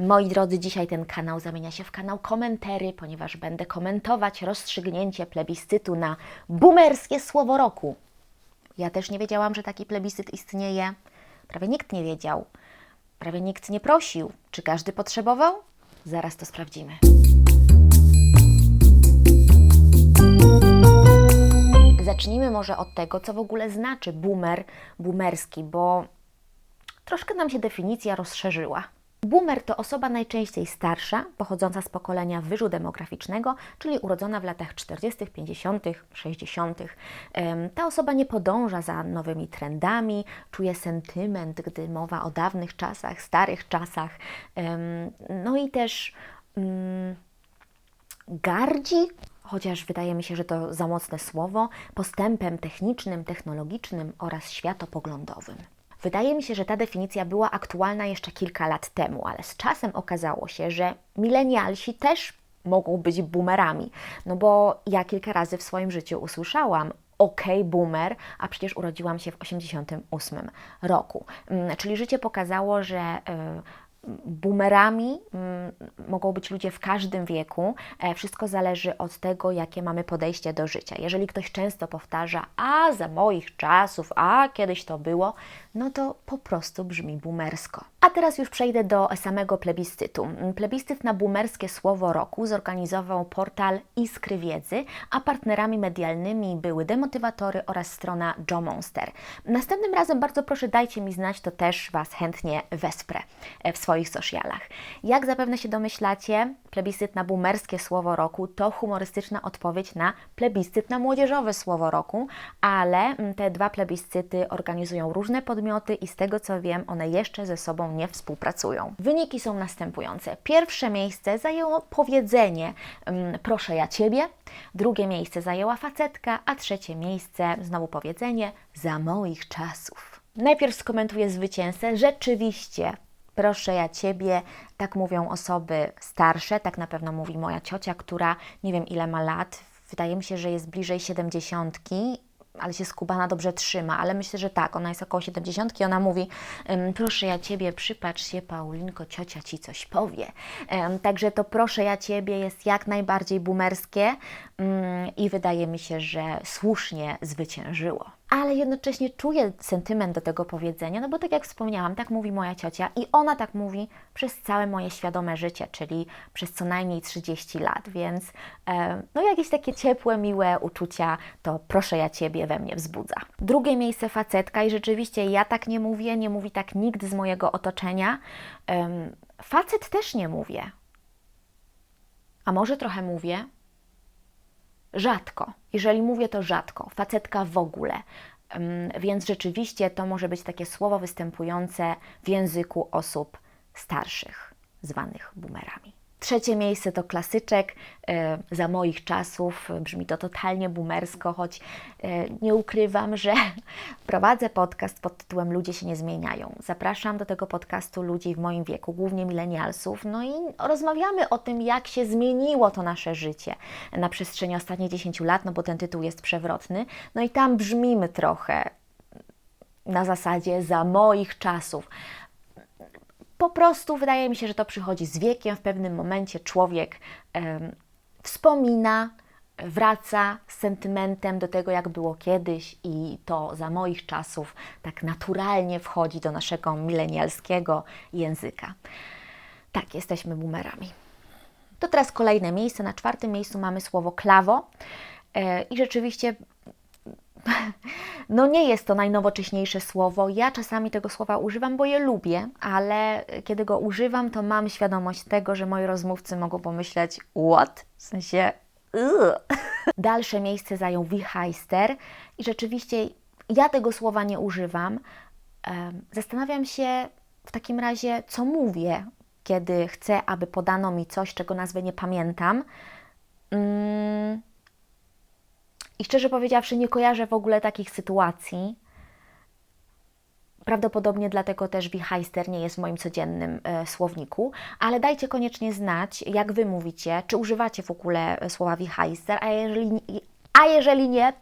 Moi drodzy, dzisiaj ten kanał zamienia się w kanał komentary, ponieważ będę komentować rozstrzygnięcie plebiscytu na boomerskie słowo roku. Ja też nie wiedziałam, że taki plebiscyt istnieje. Prawie nikt nie wiedział. Prawie nikt nie prosił. Czy każdy potrzebował? Zaraz to sprawdzimy. Zacznijmy może od tego, co w ogóle znaczy boomer, boomerski, bo troszkę nam się definicja rozszerzyła. Boomer to osoba najczęściej starsza, pochodząca z pokolenia wyżu demograficznego, czyli urodzona w latach 40., 50., 60. Em, Ta osoba nie podąża za nowymi trendami, czuje sentyment, gdy mowa o dawnych czasach, starych czasach. No i też mm, gardzi, chociaż wydaje mi się, że to za mocne słowo, postępem technicznym, technologicznym oraz światopoglądowym. Wydaje mi się, że ta definicja była aktualna jeszcze kilka lat temu, ale z czasem okazało się, że milenialsi też mogą być boomerami. No bo ja kilka razy w swoim życiu usłyszałam OK, boomer, a przecież urodziłam się w 88 roku. Mm, Czyli życie pokazało, że y, boomerami mm, mogą być ludzie w każdym wieku. E, Wszystko zależy od tego, jakie mamy podejście do życia. Jeżeli ktoś często powtarza, a za moich czasów, a kiedyś to było, no to po prostu brzmi boomersko. A teraz już przejdę do samego plebiscytu. Plebiscyt na boomerskie słowo roku zorganizował portal Iskry Wiedzy, a partnerami medialnymi były demotywatory oraz strona Joe Monster. Następnym razem bardzo proszę dajcie mi znać, to też Was chętnie wesprę e, w swoich socialach. Jak zapewne się domyślacie, plebiscyt na boomerskie słowo roku to humorystyczna odpowiedź na plebiscyt na młodzieżowe słowo roku, ale mm, te dwa plebiscyty organizują różne podmioty i z tego co wiem, one jeszcze ze sobą nie współpracują. Wyniki są następujące. Pierwsze miejsce zajęło powiedzenie mm, proszę ja ciebie, drugie miejsce zajęła facetka, a trzecie miejsce znowu powiedzenie za moich czasów. Najpierw skomentuję zwycięzcę. Rzeczywiście Proszę ja Ciebie, tak mówią osoby starsze, tak na pewno mówi moja ciocia, która nie wiem ile ma lat, wydaje mi się, że jest bliżej siedemdziesiątki, ale się skubana dobrze trzyma, ale myślę, że tak, ona jest około siedemdziesiątki, ona mówi, proszę ja Ciebie, przypatrz się Paulinko, ciocia Ci coś powie. Także to proszę ja Ciebie jest jak najbardziej boomerskie. Ym, i wydaje mi się, że słusznie zwyciężyło ale jednocześnie czuję sentyment do tego powiedzenia, no bo tak jak wspomniałam, tak mówi moja ciocia i ona tak mówi przez całe moje świadome życie, czyli przez co najmniej 30 lat, więc e, no jakieś takie ciepłe, miłe uczucia, to proszę ja Ciebie we mnie wzbudza. Drugie miejsce facetka i rzeczywiście ja tak nie mówię, nie mówi tak nikt z mojego otoczenia. Facet też nie mówię. A może trochę mówię? Rzadko. Jeżeli mówię, to rzadko. Facetka w ogóle. Więc rzeczywiście to może być takie słowo występujące w języku osób starszych, zwanych boomerami. Trzecie miejsce to klasyczek. e, Za moich czasów brzmi to totalnie boomersko, choć e, nie ukrywam, że prowadzę podcast pod tytułem Ludzie się nie zmieniają. Zapraszam do tego podcastu ludzi w moim wieku, głównie milenialsów, no i rozmawiamy o tym, jak się zmieniło to nasze życie na przestrzeni ostatnich 10 lat, no bo ten tytuł jest przewrotny. No i tam brzmimy trochę na zasadzie za moich czasów po prostu wydaje mi się, że to przychodzi z wiekiem. W pewnym momencie człowiek wspomina, wraca z sentymentem do tego, jak było kiedyś, i to za moich czasów tak naturalnie wchodzi do naszego milenialskiego języka. Tak, jesteśmy boomerami. To teraz kolejne miejsce. Na czwartym miejscu mamy słowo klawo. E, I rzeczywiście no nie jest to najnowocześniejsze słowo. Ja czasami tego słowa używam, bo je lubię, ale kiedy go używam, to mam świadomość tego, że moi rozmówcy mogą pomyśleć what? W sensie. Dalsze miejsce zajął wichajster i rzeczywiście ja tego słowa nie używam. Zastanawiam się w takim razie, co mówię, kiedy chcę, aby podano mi coś, czego nazwy nie pamiętam. Mm. I szczerze powiedziawszy, nie kojarzę w ogóle takich sytuacji. Prawdopodobnie dlatego też wichajster nie jest w moim codziennym e, słowniku, ale dajcie koniecznie znać, jak Wy mówicie, czy używacie w ogóle e, słowa wichajster, a jeżeli, a jeżeli nie,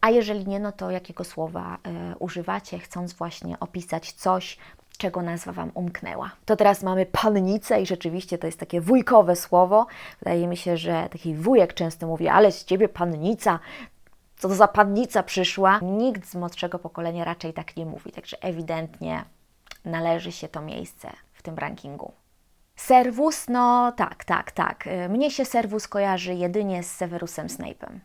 a jeżeli nie, no to jakiego słowa e, używacie, chcąc właśnie opisać coś, czego nazwa Wam umknęła. To teraz mamy pannicę i rzeczywiście to jest takie wujkowe słowo. Wydaje mi się, że taki wujek często mówi, ale z Ciebie pannica, co to za pannica przyszła? Nikt z młodszego pokolenia raczej tak nie mówi, także ewidentnie należy się to miejsce w tym rankingu. Serwus, no tak, tak, tak. Mnie się Serwus kojarzy jedynie z Severusem Snape'em.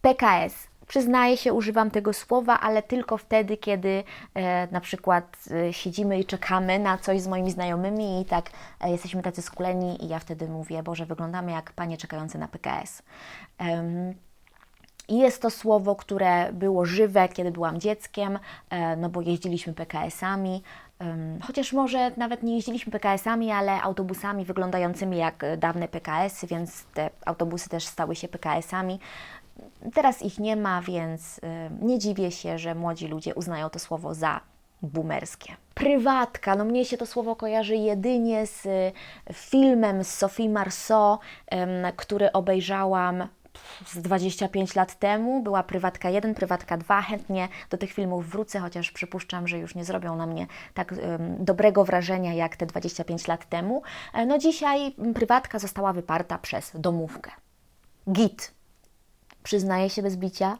PKS. Przyznaję się, używam tego słowa, ale tylko wtedy, kiedy e, na przykład e, siedzimy i czekamy na coś z moimi znajomymi i tak e, jesteśmy tacy skuleni i ja wtedy mówię, Boże, wyglądamy jak panie czekające na PKS. Em, i jest to słowo, które było żywe, kiedy byłam dzieckiem, e, no bo jeździliśmy PKS-ami. Chociaż może nawet nie jeździliśmy PKS-ami, ale autobusami wyglądającymi jak e, dawne PKS-y, więc te autobusy też stały się PKS-ami. Teraz ich nie ma, więc e, nie dziwię się, że młodzi ludzie uznają to słowo za boomerskie. Prywatka, no mnie się to słowo kojarzy jedynie z e, filmem z Sophie Marceau, który obejrzałam z 25 lat temu. Była Prywatka 1, Prywatka 2. Chętnie do tych filmów wrócę, chociaż przypuszczam, że już nie zrobią na mnie tak dobrego wrażenia jak te 25 lat temu. E, No dzisiaj Prywatka została wyparta przez domówkę. Git. Przyznaję się bez bicia.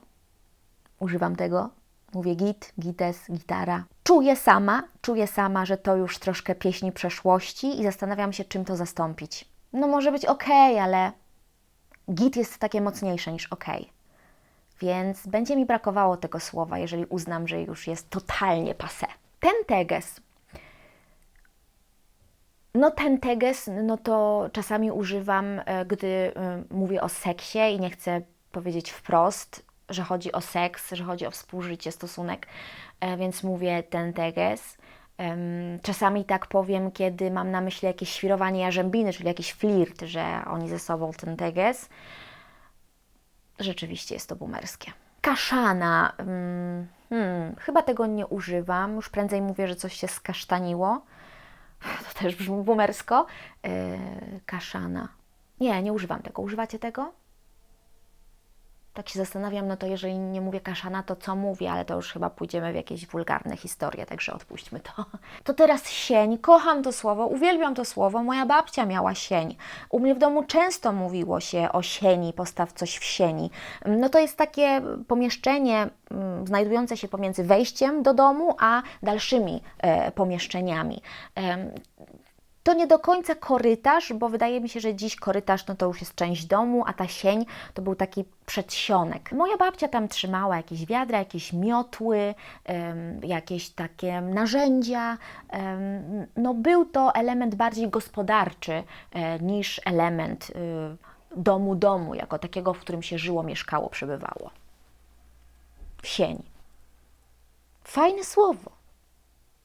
Używam tego. Mówię git, gites, gitara. Czuję sama, czuję sama, że to już troszkę pieśni przeszłości i zastanawiam się, czym to zastąpić. No może być ok, ale git jest takie mocniejsze niż ok. Więc będzie mi brakowało tego słowa, jeżeli uznam, że już jest totalnie passé. Ten teges. No ten teges, no to czasami używam, e, gdy e, mówię o seksie i nie chcę powiedzieć wprost, że chodzi o seks, że chodzi o współżycie, stosunek, e, więc mówię ten teges. Czasami tak powiem, kiedy mam na myśli jakieś świrowanie jarzębiny, czyli jakiś flirt, że oni ze sobą ten teges. Rzeczywiście jest to boomerskie. Kaszana. mm, Hmm, chyba tego nie używam. Już prędzej mówię, że coś się skasztaniło. To też brzmi boomersko. Yy, kaszana. Nie, nie używam tego. Używacie tego? Tak się zastanawiam, no to jeżeli nie mówię kaszana, to co mówię, ale to już chyba pójdziemy w jakieś wulgarne historie, także odpuśćmy to. To teraz sień. Kocham to słowo, uwielbiam to słowo. Moja babcia miała sień. U mnie w domu często mówiło się o sieni, postaw coś w sieni. No to jest takie pomieszczenie mm, znajdujące się pomiędzy wejściem do domu, a dalszymi e, pomieszczeniami. Em, to nie do końca korytarz, bo wydaje mi się, że dziś korytarz no to już jest część domu, a ta sień to był taki przedsionek. Moja babcia tam trzymała jakieś wiadra, jakieś miotły, em, jakieś takie narzędzia. Em, no był to element bardziej gospodarczy e, niż element y, domu domu, jako takiego, w którym się żyło, mieszkało, przebywało. Sień. Fajne słowo.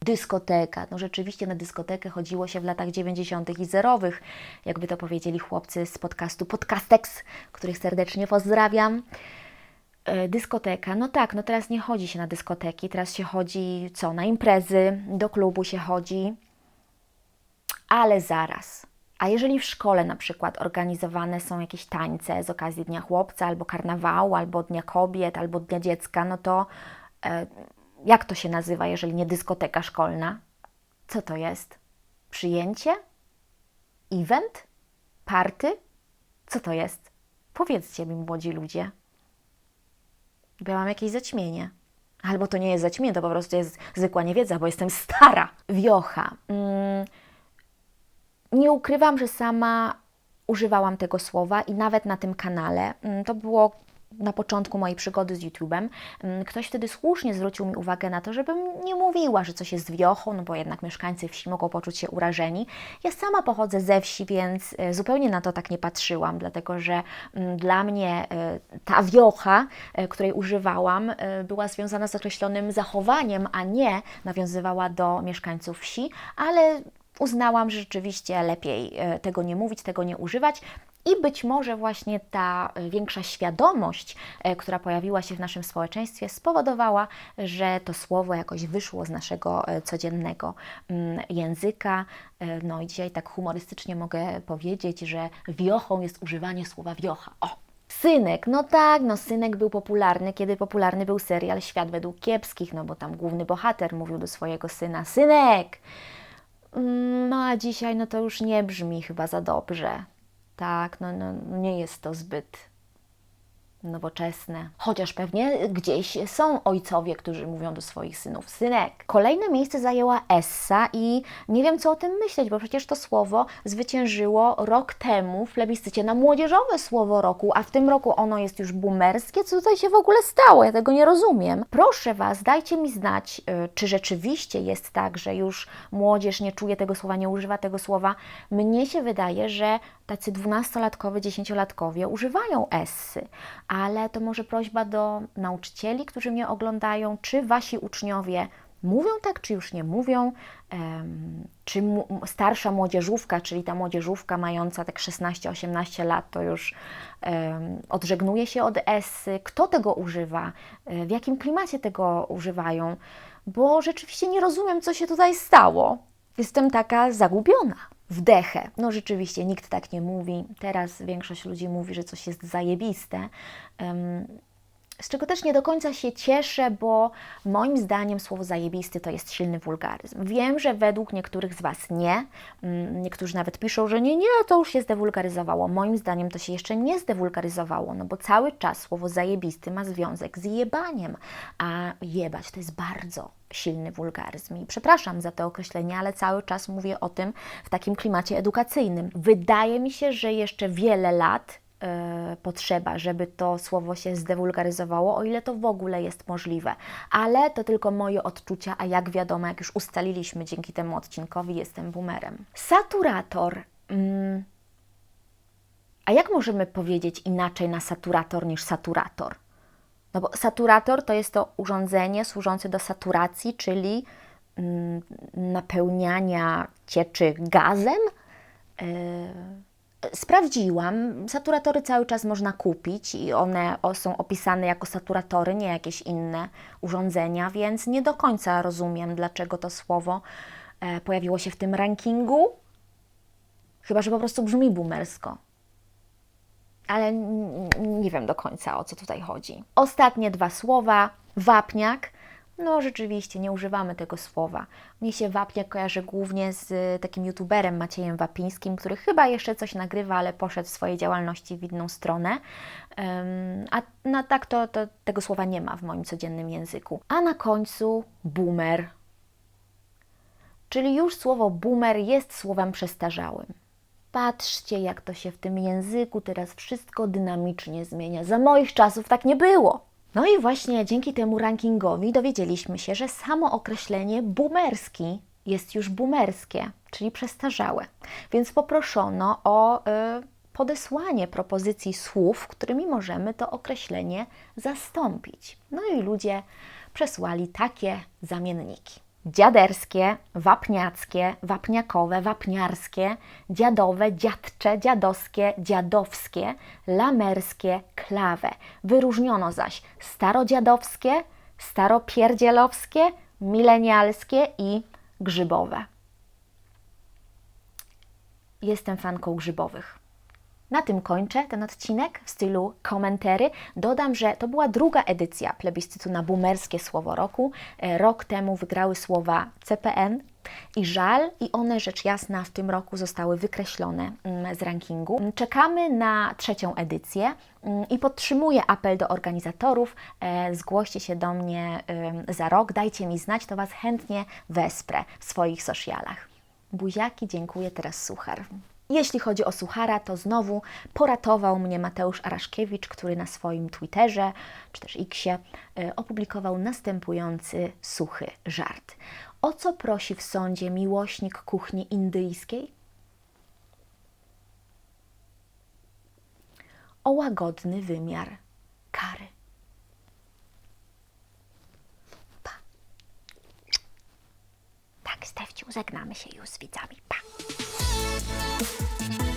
Dyskoteka. No rzeczywiście na dyskotekę chodziło się w latach 90. i zerowych, jakby to powiedzieli chłopcy z podcastu Podcastex, których serdecznie pozdrawiam. E, Dyskoteka, no tak, no teraz nie chodzi się na dyskoteki, teraz się chodzi co, na imprezy, do klubu się chodzi, ale zaraz. A jeżeli w szkole na przykład organizowane są jakieś tańce z okazji Dnia Chłopca, albo karnawału, albo Dnia Kobiet, albo Dnia Dziecka, no to e, jak to się nazywa, jeżeli nie dyskoteka szkolna? Co to jest? Przyjęcie? Event? Party? Co to jest? Powiedzcie mi, młodzi ludzie. Ja mam jakieś zaćmienie. Albo to nie jest zaćmienie, to po prostu jest zwykła niewiedza, bo jestem stara. Wiocha. Mm, nie ukrywam, że sama używałam tego słowa i nawet na tym kanale. Mm, To było na początku mojej przygody z YouTube'em. Mm, Ktoś wtedy słusznie zwrócił mi uwagę na to, żebym nie mówiła, że coś jest wiochą, no bo jednak mieszkańcy wsi mogą poczuć się urażeni. Ja sama pochodzę ze wsi, więc e, zupełnie na to tak nie patrzyłam, dlatego że mm, dla mnie e, ta wiocha, e, której używałam, była związana z określonym zachowaniem, a nie nawiązywała do mieszkańców wsi, ale uznałam, że rzeczywiście lepiej tego nie mówić, tego nie używać. I być może właśnie ta e, większa świadomość, e, która pojawiła się w naszym społeczeństwie, spowodowała, że to słowo jakoś wyszło z naszego e, codziennego mm, języka. No i dzisiaj tak humorystycznie mogę powiedzieć, że wiochą jest używanie słowa wiocha. O, Synek, no tak, no Synek był popularny, kiedy popularny był serial Świat według kiepskich, no bo tam główny bohater mówił do swojego syna, Synek! Mm, No a dzisiaj no to już nie brzmi chyba za dobrze. Tak, no, no nie jest to zbyt nowoczesne. Chociaż pewnie gdzieś są ojcowie, którzy mówią do swoich synów synek. Kolejne miejsce zajęła Essa i nie wiem co o tym myśleć, bo przecież to słowo zwyciężyło rok temu w plebiscycie na młodzieżowe słowo roku, a w tym roku ono jest już boomerskie. Co tutaj się w ogóle stało? Ja tego nie rozumiem. Proszę Was, dajcie mi znać, y, czy rzeczywiście jest tak, że już młodzież nie czuje tego słowa, nie używa tego słowa. Mnie się wydaje, że tacy dwunastolatkowie, dziesięciolatkowie używają essy, ale to może prośba do nauczycieli, którzy mnie oglądają, czy wasi uczniowie mówią tak, czy już nie mówią, czy starsza młodzieżówka, czyli ta młodzieżówka mająca tak 16-18 lat, to już odżegnuje się od essy, kto tego używa, e, w jakim klimacie tego używają, bo rzeczywiście nie rozumiem, co się tutaj stało. Jestem taka zagubiona. Wdechę. No rzeczywiście, nikt tak nie mówi. Teraz większość ludzi mówi, że coś jest zajebiste. Z czego też nie do końca się cieszę, bo moim zdaniem słowo zajebisty to jest silny wulgaryzm. Wiem, że według niektórych z Was nie. Mm, Niektórzy nawet piszą, że nie, nie, to już się zdewulgaryzowało. Moim zdaniem to się jeszcze nie zdewulgaryzowało, no bo cały czas słowo zajebisty ma związek z jebaniem, a jebać to jest bardzo silny wulgaryzm. I przepraszam za to określenie, ale cały czas mówię o tym w takim klimacie edukacyjnym. Wydaje mi się, że jeszcze wiele lat potrzeba, żeby to słowo się zdewulgaryzowało, o ile to w ogóle jest możliwe. Ale to tylko moje odczucia, a jak wiadomo, jak już ustaliliśmy dzięki temu odcinkowi, jestem boomerem. Saturator. Mm. A jak możemy powiedzieć inaczej na saturator niż saturator? No bo saturator to jest to urządzenie służące do saturacji, czyli mm, napełniania cieczy gazem. Yy, Sprawdziłam, saturatory cały czas można kupić i one są opisane jako saturatory, nie jakieś inne urządzenia, więc nie do końca rozumiem, dlaczego to słowo e, pojawiło się w tym rankingu. Chyba, że po prostu brzmi boomersko. Ale nie wiem do końca o co tutaj chodzi. Ostatnie dwa słowa. Wapniak. No rzeczywiście, nie używamy tego słowa. Mnie się wapniak kojarzy głównie z y, takim youtuberem Maciejem Wapińskim, który chyba jeszcze coś nagrywa, ale poszedł w swojej działalności w inną stronę. Ym, a na tak to, to tego słowa nie ma w moim codziennym języku. A na końcu boomer. Czyli już słowo boomer jest słowem przestarzałym. Patrzcie, jak to się w tym języku teraz wszystko dynamicznie zmienia. Za moich czasów tak nie było. No i właśnie dzięki temu rankingowi dowiedzieliśmy się, że samo określenie boomerski jest już boomerskie, czyli przestarzałe. Więc poproszono o y, podesłanie propozycji słów, którymi możemy to określenie zastąpić. No i ludzie przesłali takie zamienniki dziaderskie, wapniackie, wapniakowe, wapniarskie, dziadowe, dziadcze, dziadowskie, dziadowskie, lamerskie, klawe. Wyróżniono zaś starodziadowskie, staropierdzielowskie, milenialskie i grzybowe. Jestem fanką grzybowych. Na tym kończę ten odcinek w stylu komentary. Dodam, że to była druga edycja plebiscytu na boomerskie słowo roku. E, Rok temu wygrały słowa CPN i żal, i one rzecz jasna w tym roku zostały wykreślone mm, z rankingu. Czekamy na trzecią edycję mm, i podtrzymuję apel do organizatorów. E, Zgłoście się do mnie za rok, dajcie mi znać, to Was chętnie wesprę w swoich socialach. Buziaki, dziękuję, teraz suchar. Jeśli chodzi o suchara, to znowu poratował mnie Mateusz Araszkiewicz, który na swoim Twitterze czy też Xie y, opublikował następujący suchy żart. O co prosi w sądzie miłośnik kuchni indyjskiej? O łagodny wymiar kary. Pa. Tak, Stefciu, żegnamy się już z widzami. Pa. Thank you.